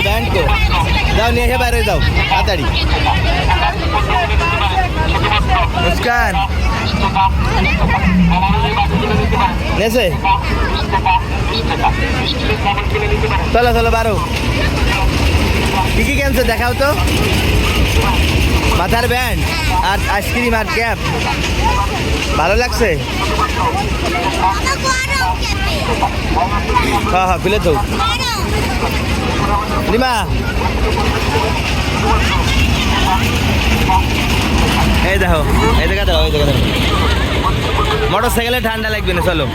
সে band কো যাও নিয়ে এসে বাইরে যাও তাড়াতাড়ি। মুস্কান। নেছে চলো চলো বারো। কি কি কেনছে দেখাও তো। মাথার ব্যান্ড আর আইসক্রিম আর ক্যাপ। ভালো লাগছে? হ্যাঁ হ্যাঁ খুলে তো লিমা এই দেখো, এই দেখা দেখো এই দেখা দেখো মোটর সাইকেলে ঠান্ডা লাগবে না, চলো।